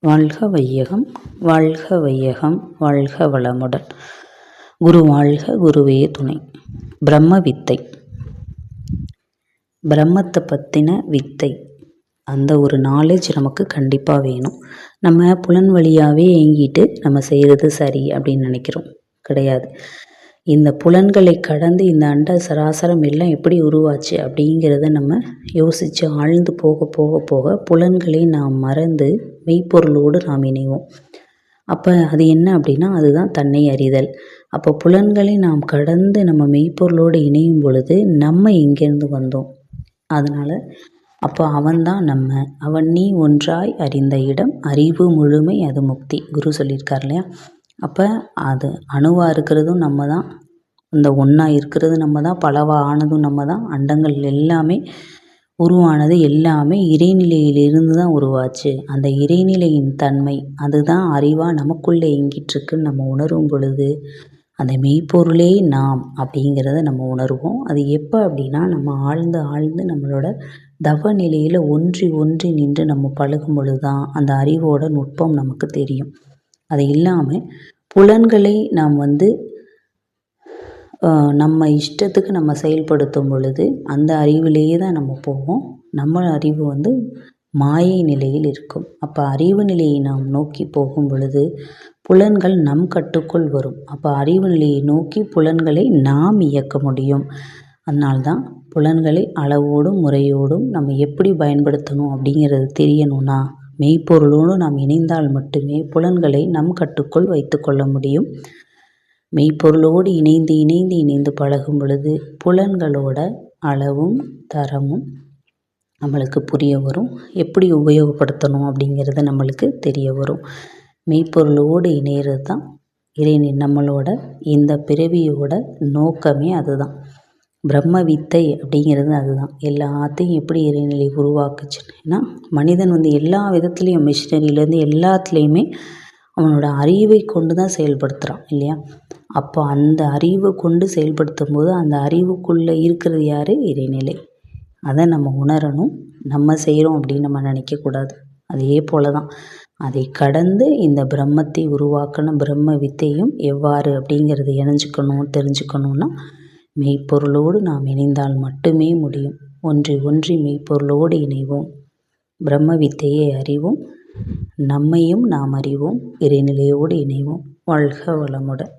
வாழ்க வையகம் வாழ்க வையகம் வாழ்க வளமுடன். குரு வாழ்க குருவே துணை. பிரம்ம வித்தை. பிரம்மத்தை பற்றின வித்தை. அந்த ஒரு நாலேஜ் நமக்கு கண்டிப்பாக வேணும். நம்ம புலன் வழியாகவே ஏங்கிட்டு நம்ம செய்கிறது சரி அப்படின்னு நினைக்கிறோம். கிடையாது. இந்த புலன்களை கடந்து இந்த அண்ட சராசரம் எல்லாம் எப்படி உருவாச்சு அப்படிங்கிறத நம்ம யோசித்து ஆழ்ந்து போக போக போக புலன்களை நாம் மறந்து மெய்ப்பொருளோடு நாம் இணைவோம். அப்போ அது என்ன அப்படின்னா அதுதான் தன்னை அறிதல். அப்போ புலன்களை நாம் கடந்து நம்ம மெய்ப்பொருளோடு இணையும் பொழுது நம்ம எங்கேருந்து வந்தோம்? அதனால் அப்போ அவன்தான் நம்ம. அவன் நீ ஒன்றாய் அறிந்த இடம் அறிவு முழுமை அது முக்தி. குரு சொல்லியிருக்கார் இல்லையா? அப்போ அது அணுவாக இருக்கிறதும் நம்ம தான் இந்த ஒன்றா இருக்கிறது நம்ம தான் பலவா ஆனதும் நம்ம தான் அண்டங்கள் எல்லாமே உருவானது எல்லாமே இறைநிலையிலிருந்து தான் உருவாச்சு. அந்த இறைநிலையின் தன்மை அதுதான் அறிவாக நமக்குள்ளே இயங்கிட்டுருக்குன்னு நம்ம உணரும் பொழுது அந்த மெய்ப்பொருளே நாம் அப்படிங்கிறத நம்ம உணர்வோம். அது எப்போ அப்படின்னா நம்ம ஆழ்ந்து ஆழ்ந்து நம்மளோட தவ நிலையில் ஒன்றி ஒன்றி நின்று நம்ம பழகும் பொழுது தான் அந்த அறிவோட நுட்பம் நமக்கு தெரியும். அது இல்லாமல் புலன்களை நாம் வந்து நம்ம இஷ்டத்துக்கு நம்ம செயல்படுத்தும் பொழுது அந்த அறிவிலேயே தான் நம்ம போவோம். நம்ம அறிவு வந்து மாயை நிலையில் இருக்கும். அப்போ அறிவு நிலையை நாம் நோக்கி போகும் பொழுது புலன்கள் நம் கட்டுக்குள் வரும். அப்போ அறிவு நிலையை நோக்கி புலன்களை நாம் இயக்க முடியும். அதனால்தான் புலன்களை அளவோடும் முறையோடும் நம்ம எப்படி பயன்படுத்தணும் அப்படிங்கிறது தெரியணும்னா மெய்ப்பொருளோடு நாம் இணைந்தால் மட்டுமே புலன்களை நம் கட்டுக்குள் வைத்துக்கொள்ள முடியும். மெய்ப்பொருளோடு இணைந்து இணைந்து இணைந்து பழகும் பொழுது புலன்களோட அளவும் தரமும் நம்மளுக்கு புரிய வரும். எப்படி உபயோகப்படுத்தணும் அப்படிங்கிறது நம்மளுக்கு தெரிய வரும். மெய்ப்பொருளோடு இணையிறது தான். இறைநி நம்மளோட இந்த பிறவியோட நோக்கமே அதுதான். பிரம்ம வித்தை அப்படிங்கிறது அதுதான். எல்லாத்தையும் எப்படி இறைநிலை உருவாக்குச்சுன்னா. மனிதன் வந்து எல்லா விதத்துலேயும் மிஷினரியிலேருந்து எல்லாத்துலேயுமே அவனோட அறிவை கொண்டு தான் செயல்படுத்துகிறான் இல்லையா? அப்போ அந்த அறிவை கொண்டு செயல்படுத்தும் போது அந்த அறிவுக்குள்ளே இருக்கிறது யார்? இறைநிலை. அதை நம்ம உணரணும். நம்ம செய்கிறோம் அப்படின்னு நம்ம நினைக்கக்கூடாது. அதே போல தான் அதை கடந்து இந்த பிரம்மத்தை உருவாக்கணும் பிரம்ம வித்தையும் எவ்வாறு அப்படிங்கிறது இணைஞ்சுக்கணும் தெரிஞ்சுக்கணுன்னா மெய்ப்பொருளோடு நாம் இணைந்தால் மட்டுமே முடியும். ஒன்றி ஒன்றி மெய்ப்பொருளோடு இணைவோம். பிரம்ம வித்தையை அறிவோம். நம்மையும் நாம் அறிவோம். இறைநிலையோடு இணைவோம். வாழ்க வளமுடன்.